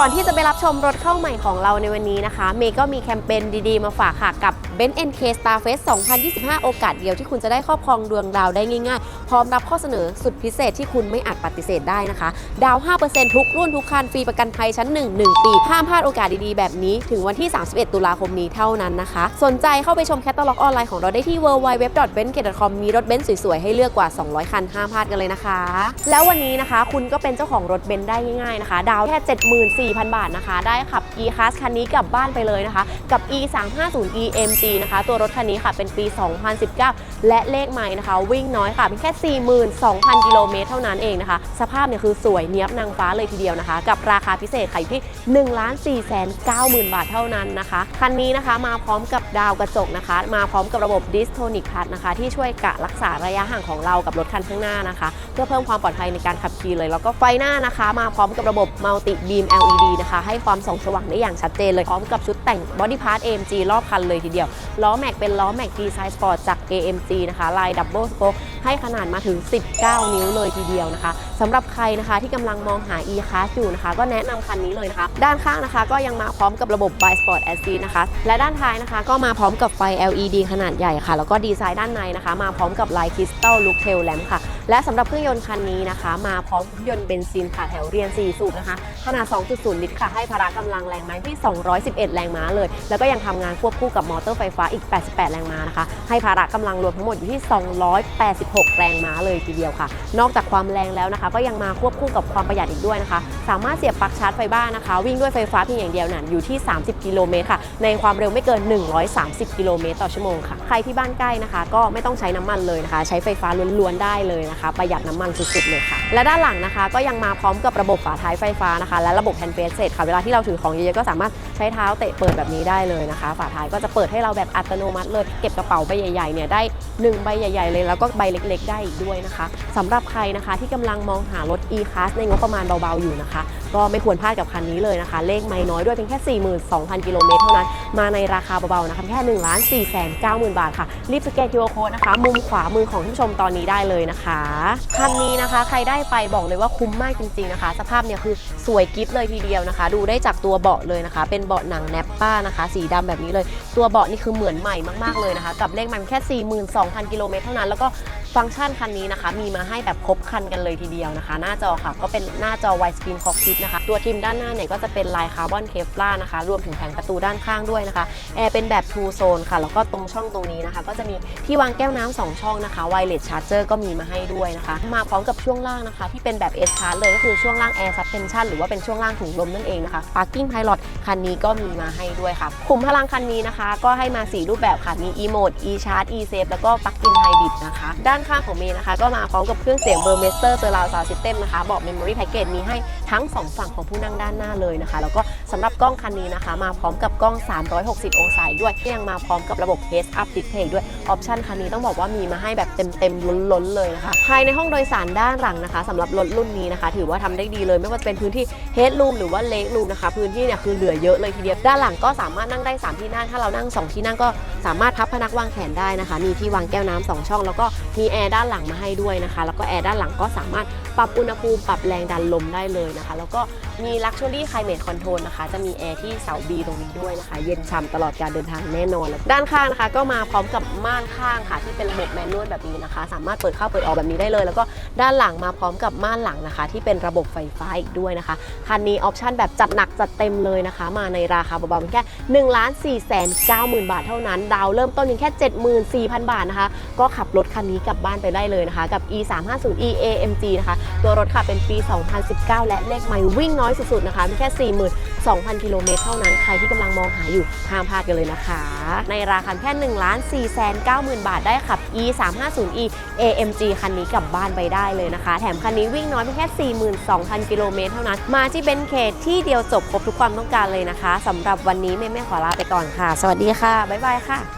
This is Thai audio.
ก่อนที่จะไปรับชมรถเข้าใหม่ของเราในวันนี้นะคะ เมย์ก็มีแคมเปญดีๆ มาฝากค่ะ กับ b e n NK Star Fest 2025 โอกาสเดียวที่คุณจะได้ครอบครองดวงดาวได้ง่ายๆ พร้อมรับข้อเสนอสุดพิเศษที่คุณไม่อาจปฏิเสธได้นะคะ ดาว 5%ทุกรุ่นทุกคันฟรีประกันภัยชั้น 1 1 ปี ห้ามพลาดโอกาสดีๆ แบบนี้ ถึงวันที่ 31 ตุลาคมนี้เท่านั้นนะคะ สนใจเข้าไปชมแคตตาล็อกออนไลน์ของเราได้ที่ www.bencom มีรถเบนซ์สวยๆ ให้เลือกกว่า 200 คัน ห้ามพลาดกันเลยนะคะ แล้ววันนี้นะคะ คุณก็เป็นเจ้าของรถเบนซ์ได้ง่ายๆนะคะ ดาวแค่4,000 บาทนะคะ ได้ขับ e-class คันนี้กลับบ้านไปเลยนะคะ กับ e 3 5 0 emg นะคะ ตัวรถคันนี้ค่ะเป็นปี 2019 และเลขใหม่นะคะ วิ่งน้อยค่ะเพียงแค่ 42,000 กิโลเมตรเท่านั้นเองนะคะ สภาพเนี่ยคือสวยเนี้ยบนางฟ้าเลยทีเดียวนะคะ กับราคาพิเศษค่ะอยู่ที่ 1 4 9 0 0 0 0 บาทเท่านั้นนะคะ คันนี้นะคะมาพร้อมกับดาวกระจกนะคะ มาพร้อมกับระบบ Distonic Plus นะคะ ที่ช่วยกะรักษาระยะห่างของเรากับรถคันข้างหน้านะคะ เพื่อเพิ่มความปลอดภัยในการขับขี่เลย แล้วก็ไฟหน้านะคะ มาพร้อมกับระบบ Multi Beam LED นะคะ ให้ความส่องสว่างได้อย่างชัดเจนเลย พร้อมกับชุดแต่ง Body Part AMG รอบคันเลยทีเดียว ล้อแม็กเป็นล้อแม็ก Design Sport จาก AMG นะคะ ลาย Double Spoke ให้ขนาดมาถึง 19 นิ้วเลยทีเดียวนะคะสำหรับใครนะคะที่กำลังมองหา e-class อยู่นะคะ ก็แนะนำคันนี้เลยนะคะ ด้านข้างนะคะก็ยังมาพร้อมกับระบบ By Sport Assist นะคะ และด้านท้ายนะคะก็มาพร้อมกับไฟ LED ขนาดใหญ่ค่ะ แล้วก็ดีไซน์ด้านในนะคะ มาพร้อมกับลาย Crystal Look Tail Lamp ค่ะ และสำหรับเครื่องยนต์คันนี้นะคะ มาพร้อมเครื่องยนต์เบนซินค่ะแถวเรียน 4 สูบนะคะ ขนาด 2.0 ลิตรค่ะ ให้พละกำลังแรงม้าที่ 211 แรงม้าเลย แล้วก็ยังทำงานควบคู่กับมอเตอร์ไฟฟ้าอีก 88 แรงม้านะคะ ให้พละกำลังรวมทั้งหมดอยู่ที่ 286 แรงม้าเลยทีเดียวค่ะ นอกจากความแรงแล้วนะคะ ก็ยังมาควบคู่กับความประหยัดอีกด้วยนะคะ สามารถเสียบปลั๊กชาร์จไฟบ้านนะคะ วิ่งด้วยไฟฟ้าเพียงอย่างเดียวนั้นอยู่ที่ 30 กิโลเมตรค่ะ ในความเร็วไม่เกิน 130 กิโลเมตรต่อชั่วโมงค่ะ ใครที่บ้านใกล้นะคะ ก็ไม่ต้องใช้น้ำมันเลยนะคะ ใช้ไฟฟ้าล้วนๆได้เลยนะคะประหยัดน้ำมันสุดๆเลยค่ะ และด้านหลังนะคะ ก็ยังมาพร้อมกับระบบฝาท้ายไฟฟ้านะคะ และระบบแฮนด์เฟสเซตค่ะ เวลาที่เราถือของเยอะๆก็สามารถใช้เท้าเตะเปิดแบบนี้ได้เลยนะคะ ฝาท้ายก็จะเปิดให้เราแบบอัตโนมัติเลย เก็บกระเป๋าใบใหญ่ๆเนี่ยได้ 1 ใบใหญ่ ๆ เลย แล้วก็ใบเล็ก ๆ ได้อีกด้วยนะคะสำหรับใครนะคะที่กำลังมองหารถ e-class ในงบประมาณเบาๆอยู่นะคะก็ไม่ควรพลาดกับคันนี้เลยนะคะ เลขไม่น้อยด้วยเพียงแค่ 42,000 กิโลเมตรเท่านั้น มาในราคาเบาๆนะคะแค่1ล้าน4แสน90,000บาทค่ะ รีบสแกน QR Code นะคะ มุมขวามือของท่านผู้ชมตอนนี้ได้เลยนะคะคันนี้นะคะ ใครได้ไปบอกเลยว่าคุ้มมากจริงๆนะคะ สภาพเนี่ยคือสวยกิฟเลยทีเดียวนะคะ ดูได้จากตัวเบาะเลยนะคะ เป็นเบาะหนังแนปป้านะคะ สีดำแบบนี้เลย ตัวเบาะนี่คือเหมือนใหม่มากๆเลยนะคะ กับเลขมันแค่ 42,000 กิโลเมตรเท่านั้นแล้วก็ ฟังก์ชันคันนี้นะคะ มีมาให้แบบครบคันกันเลยทีเดียวนะคะ หน้าจอค่ะก็เป็นหน้าจอ Wide Screen Cockpit นะคะ ตัวทิมด้านหน้าเนี่ยก็จะเป็นลายคาร์บอนเคฟล่านะคะ รวมถึงแผงประตูด้านข้างด้วยนะคะแอร์เป็นแบบ Two Zone ค่ะ แล้วก็ตรงช่องตรงนี้นะคะ ก็จะมีที่วางแก้วน้ำสองช่องนะคะ Wireless Charger ก็มีมาให้ด้วยนะคะ มาพร้อมกับช่วงล่างนะคะ ที่เป็นแบบ S Class เลยก็คือช่วงล่าง Air Suspension หรือว่าเป็นช่วงล่างถุงลมนั่นเองนะคะ Parking Pilot คันนี้ก็มีมาให้ด้วยค่ะขุมพลังคันนี้นะคะ ก็ให้มา 4 รูปแบบค่ะมี e mode e charge e save แล้วก็ plug in hybrid นะคะด้านข้างของเมย์นะคะ ก็มาพร้อมกับเครื่องเสียง Burmester Surround Sound System นะคะบอก Memory Package มีให้ทั้ง 2 ฝั่งของผู้นั่งด้านหน้าเลยนะคะ แล้วก็สำหรับกล้องคันนี้นะคะ มาพร้อมกับกล้อง 360 องศาอีกด้วยยังมาพร้อมกับระบบ Heads Up Display ด้วยออปชันคันนี้ต้องบอกว่ามีมาให้แบบเต็มๆล้นๆเลยนะคะภายในห้องโดยสารด้านหลังนะคะสำหรับรถรุ่นนี้นะคะ ถือว่าทำได้ดีเลยไม่ว่าจะเป็นพื้นที่ Headroom หรือว่า Leg Room นะคะ พื้นที่เนี่ยคือเหลือเยอะเลยทีเดียวด้านหลังก็สามารถนั่งได้ 3 ที่นั่งถ้าเรานั่ง 2 ที่นั่งก็สามารถพับพนักวางแขนได้นะคะ มีที่วางแก้วน้ำสองช่อง แล้วก็ มีแอร์ด้านหลังมาให้ด้วยนะคะ แล้วก็แอร์ด้านหลังก็สามารถปรับอุณหภูมิปรับแรงดันลมได้เลยนะคะ แล้วก็มี Luxury Climate Control นะคะ จะมีแอร์ที่เสา B ตรงนี้ด้วยนะคะ เย็นฉ่ำตลอดการเดินทางแน่นอน ด้านข้างนะคะ ก็มาพร้อมกับม่านข้างค่ะ ที่เป็นระบบแมนนวลแบบนี้นะคะ สามารถเปิดเข้าเปิดออกแบบนี้ได้เลย แล้วก็ด้านหลังมาพร้อมกับม่านหลังนะคะ ที่เป็นระบบไฟฟ้าอีกด้วยนะคะ คันนี้ออปชั่นแบบจัดหนักจัดเต็มเลยนะคะ มาในราคาเบาๆเพียงแค่1ล้าน4แสน9หมื่นบาทเท่านั้น ดาวเริ่มต้นเพียงแค่ 74,000 บาทนะคะ ก็ขับรถคันนี้กลับบ้านไปได้เลยนะคะ กับ e 3 5 0 e AMG นะคะ ตัวรถค่ะเป็นปี 2019 และเลขใหม่วิ่งน้อยสุดๆนะคะเพียงแค่ 42,000 กิโลเมตรเท่านั้น ใครที่กำลังมองหาอยู่ห้ามพลาดกันเลยนะคะ ในราคาแค่1ล้าน4แสน9หมื่นบาทได้ขับ e 3 5 0 e AMG คันนี้กลับบ้านไปได้เลยนะคะ แถมคันนี้วิ่งน้อยเพียงแค่ 42,000 กิโลเมตรเท่านั้น มาที่เบนเคที่เดียวจบครบทุกความต้องการเลยนะคะสำหรับวันนี้แม่แม่ขอลาไปก่อนค่ะ สวัสดีค่ะ บ๊ายบายค่ะ